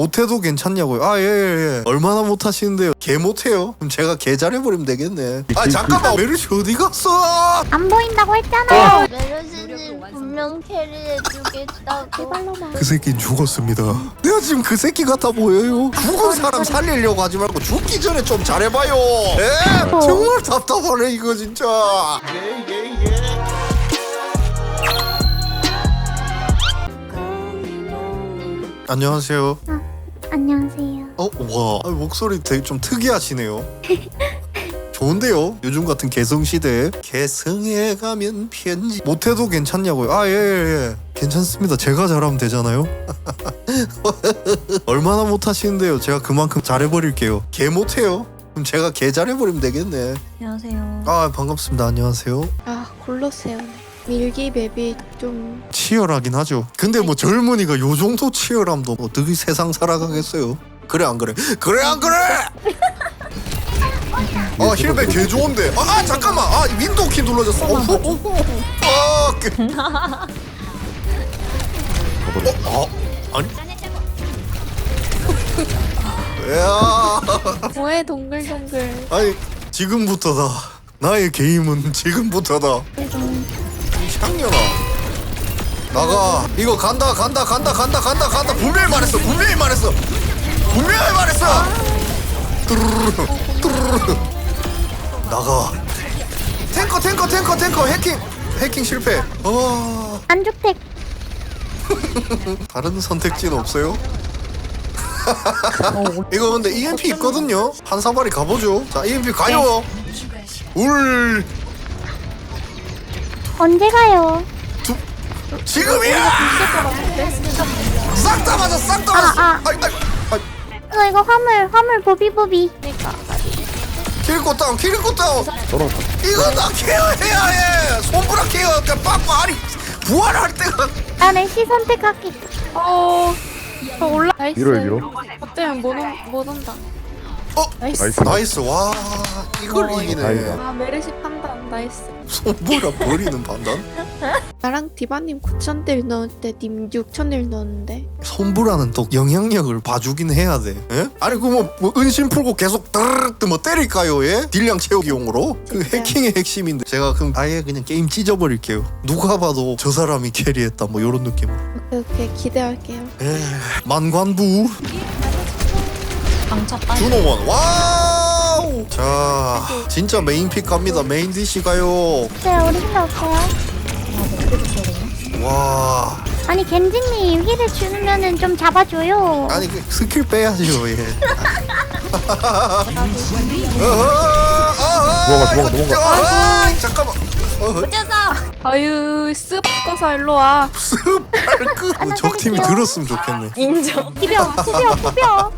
못해도 괜찮냐고요? 아, 예, 예, 예. 얼마나 못하시는데요? 개 못해요? 그럼 제가 개 잘해버리면 되겠네. 아, 잠깐만. 메르시 어디 갔어? 안 보인다고 했잖아요. 메르시님 분명 캐리해주겠다고. 그 새끼 죽었습니다. 내가 지금 그 새끼 같아 보여요. 죽은 사람 살리려고 하지 말고 죽기 전에 좀 잘해봐요. 에? 정말 답답하네 이거 진짜. 예, 예, 예. 안녕하세요. 안녕하세요. 어, 와, 아, 목소리 되게 좀 특이하시네요. 좋은데요? 요즘 같은 개성 시대에 개성에 가면 편지 못해도 괜찮냐고요? 아, 예, 예, 예. 괜찮습니다. 제가 잘하면 되잖아요. 얼마나 못하시는데요? 제가 그만큼 잘해버릴게요. 개 못해요? 그럼 제가 개 잘해버리면 되겠네. 안녕하세요. 아, 반갑습니다. 안녕하세요. 아 골로세요. 밀기 맵이 좀 치열하긴 하죠. 근데 뭐 젊은이가 요 정도 치열함도 어떻게 세상 살아가겠어요? 그래 안 그래? 그래 안 그래? 아 힐백 개 좋은데. 아, 아, 잠깐만. 아 윈도우 키 눌러졌어. 어, 어, 어, 어. 아, 그. 어, 아, 아니. 야, 뭐해 동글동글. 아니 지금부터다. 나의 게임은 지금부터다. 향연아. 나가. 이거 간다 간다 간다 간다 간다 간다. 분명히 말했어 분명히 말했어. 분명히 말했어. 뚜루루루 뚜루루루. 나가. 탱커 탱커 탱커 탱커. 해킹 해킹 실패. 어. 안주택. 다른 선택지는 없어요? 이거 근데 EMP 있거든요? 한 사발이 가보죠. 자 EMP 가요. 울 언제 가요? 두, 지금이야 싹 다 맞아 싹 다 맞아 아, 아. 아이, 아이, 아이. 이거 이거 화물 화물 보비보비. 키리코 다운 키리코 다운 이거 나 케어해야 해 손브라 케어 그러니까 빠빠 아니 부활할 때가 나는 시 선택할게. 어. 저 올라. 밀어요, 밀어. 어때요? 못, 온, 못 온다. 어 나이스. 나이스. 나이스 와 이걸 이기네 다행이다. 아 메르시 판단 나이스. 손브라 버리는 판단 나랑 디바님 9천 딜 넣을 때 님 6천 딜 넣었는데. 손브라는 또 영향력을 봐주긴 해야 돼 예? 아니 그뭐 뭐 은신 풀고 계속 따르르 뭐 때릴까요 예? 딜량 채우기용으로 그 진짜. 해킹의 핵심인데 제가 그럼 아예 그냥 게임 찢어버릴게요 누가 봐도 저 사람이 캐리했다 뭐 이런 느낌 오케이 오케이 기대할게요. 에 만관부 방차 빠지. 준호원. 와우! 자 진짜 메인픽 갑니다. 메인 디시 가요. 네, 우리 힘들 없어요. 와. 아니 겐지님 힐을 주면은 좀 잡아줘요. 아니 그 스킬 빼야죠 얘 어허, 어허, 도망가, 도망가, 도망가. 어허, 잠깐만. 어허 아유 습 꺼서 일로 와. 그 적팀이 들었으면 좋겠네 인정. 비벼 비벼 비벼.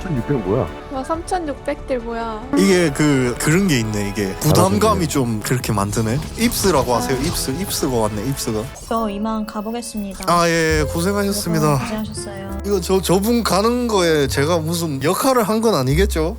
3600 뭐야? 와 3,600딜 뭐야? 이게 그 그런 게 있네 이게 부담감이 좀 그렇게 만드네 입스라고 하세요 입스 입스가 왔네 입스가 저 이만 가보겠습니다. 아 예 고생하셨습니다 고생하셨어요. 이거 저 저분 가는 거에 제가 무슨 역할을 한 건 아니겠죠?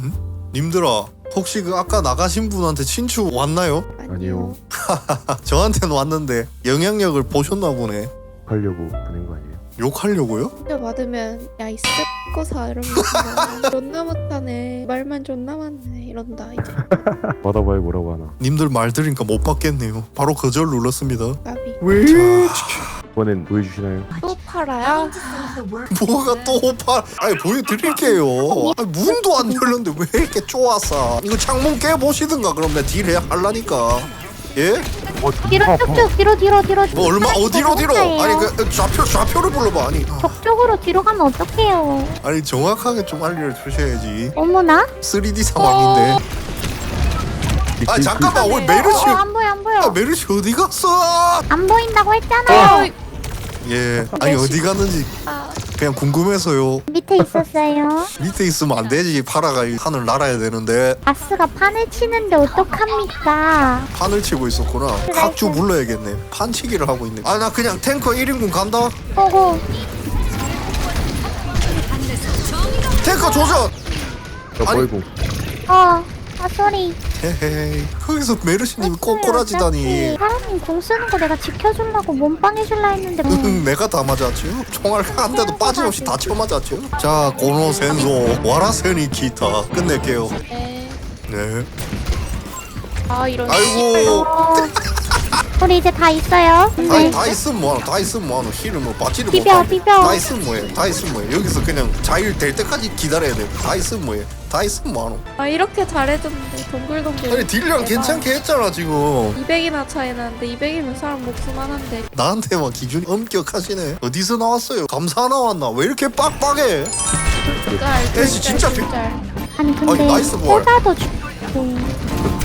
응? 님들아 혹시 그 아까 나가신 분한테 친추 왔나요? 아니요. 아, 저한테는 왔는데 영향력을 보셨나 보네. 하려고 보낸 거 아니에요? 욕하려고요? 진짜 받으면 야이 습 꺼서 이러면서 존나 못하네. 말만 존나 많네 이런다 이제. 받아봐야 뭐라고 하나. 님들 말 들으니까 못 받겠네요. 바로 거절 눌렀습니다. 까비. 왜? 자, 이번엔 보여주시나요? 또 팔아요? 뭐가 또 오빠? 아니 보여드릴게요. 아니, 문도 안 열렸는데 왜 이렇게 쪼았어? 이거 창문 깨 보시든가 그럼 내가 딜 할라니까. 예? 어, 뒤로 아파. 쭉쭉 뒤로 뒤로 뒤로. 뭐 얼마 어디로 뒤로? 아니 그 좌표 좌표를 불러봐. 아니 적쪽으로 뒤로 가면 어떡해요? 아니 정확하게 좀 알려 주셔야지. 어머나? 3D 상황인데. 아 잠깐만 왜 메르시? 어, 안 보여 안 보여. 아 메르시 어디 갔어? 안 보인다고 했잖아요. 예. 아니 어디 갔는지 그냥 궁금해서요. 밑에 있었어요. 밑에 있으면 안 되지. 파라가 이 하늘 날아야 되는데 바스가 판을 치는데 어떡합니까? 판을 치고 있었구나. 각주 불러야겠네. 판치기를 하고 있네. 아 나 그냥 탱커 1인군 간다. 보고 탱커. 저 아니. 벌궁. 어 아 쏘리. 헤헤이 거기서 메르시님이 꼬꼬라지다니. 사람님 공 쓰는 거 내가 지켜주려고 몸빵 해줄라 했는데 뭐. 응 내가 다 맞았죠 총알 한 대도 빠짐없이 다 쳐맞았죠 자 고노 센소. 와라세니 기타. 끝낼게요. 네. 네. 아 이런 아이고. 어, 우리 이제 다 있어요. 아니 네. 다 있으면 뭐하노? 다 있으면 뭐하노? 힐을 뭐 비벼, 못하는데 비벼. 다 있으면 뭐해? 다 있으면 뭐해? 여기서 그냥 자일 될 때까지 기다려야 돼다 있으면 뭐해? 다 있으면 뭐하노? 아 이렇게 잘해줬는데 동글동글 아니 딜량 괜찮게 했잖아 지금. 200이나 차이 나는데 200이면 사람 목숨 하나인데 나한테만 기준이 엄격하시네. 어디서 나왔어요? 감사 나왔나? 왜 이렇게 빡빡해? 짤 애쉬 진짜 비- 짤 아니 근데 아니, 나이스 볼. 호자도 죽고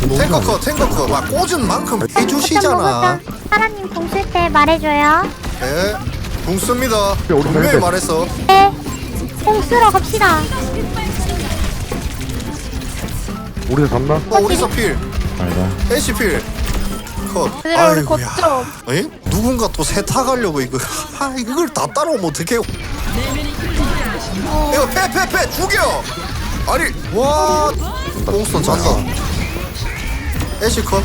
탱커커 탱커커 막 꽂은 만큼 일단 해주시잖아? 사람님 공쓸 때 말해줘요. 네 오른쪽 분명히. 말했어. 네 공 쓰러 갑시다. 우리도 잡나? 어 우리서 필. 아니다. 애쉬 필. 컷. 얘들아 우리. 거점 에? 누군가 또 세탁하려고 이거. 아 이걸 다 따라오면 어떡해. 이거 패패패. 죽여. 아니 와. 뽕스톤 잔다 애쉬 컷.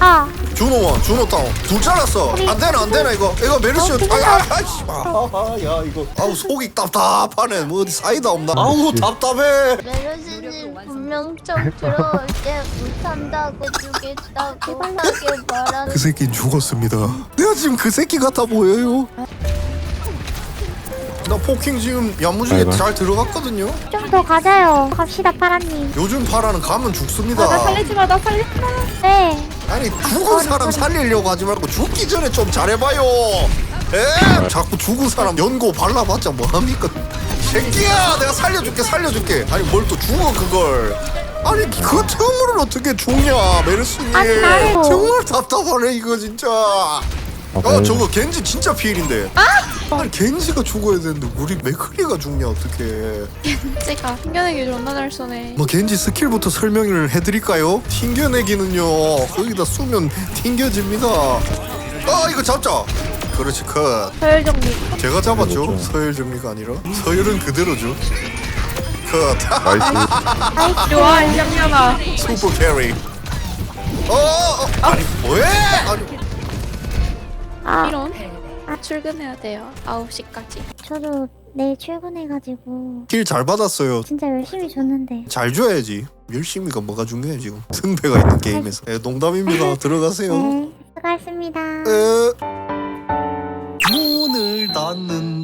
아. 준호 원 준호 다운. 둘 잘랐어. 안 되나 안 되나 이거. 이거 메르시 어, 그냥 아야? 아이씨 아야 이거. 아우 속이 답답하네. 뭐 어디 사이다 없나. 아우 답답해. 메르시님 분명 좀 들어올 때 못한다고 해주겠다고 하게 말하는 그 새끼 죽었습니다. 내가 지금 그 새끼 같아 보여요 나 포킹 지금 야무지게 아이고. 잘 들어갔거든요. 좀 더 가자요. 갑시다 파라님. 요즘 파라는 가면 죽습니다. 나 살리지 마 나 살리지 마. 네. 아니 죽은 사람 살리려고 하지 말고 죽기 전에 좀 잘해봐요. 에? 자꾸 죽은 사람 연고 발라봤자 뭐합니까? 새끼야 내가 살려줄게 살려줄게. 아니 뭘 또 죽어 그걸. 아니 그 처음으로는 어떻게 죽냐 메르스님. 아니, 나요. 정말 답답하네 이거 진짜 아, 어 저거 겐지 진짜 피일인데. 아니 겐지가 죽어야 되는데 우리 맥크리가 죽냐 어떡해. 제가 튕겨내기 존나 잘 쏘네. 뭐 겐지 스킬부터 설명을 해드릴까요? 튕겨내기는요 거기다 쏘면 튕겨집니다. 아 이거 잡자. 그렇지 컷. 서열 정리. 제가 잡았죠? 서열 정리가 아니라? 서열은 그대로죠. 컷. 나이스. 좋아 이장년아 슈퍼 캐리. 어, 어. 아니 뭐해? 아니 아. 이런. 출근해야 돼요. 9시까지. 저도 내일 출근해가지고 킬 잘 받았어요. 진짜 열심히 줬는데. 잘 줘야지. 열심히가 뭐가 중요해 지금. 승패가 있는 게임에서. 예, 농담입니다. 들어가세요. 네 수고하셨습니다. 에... 문을 닫는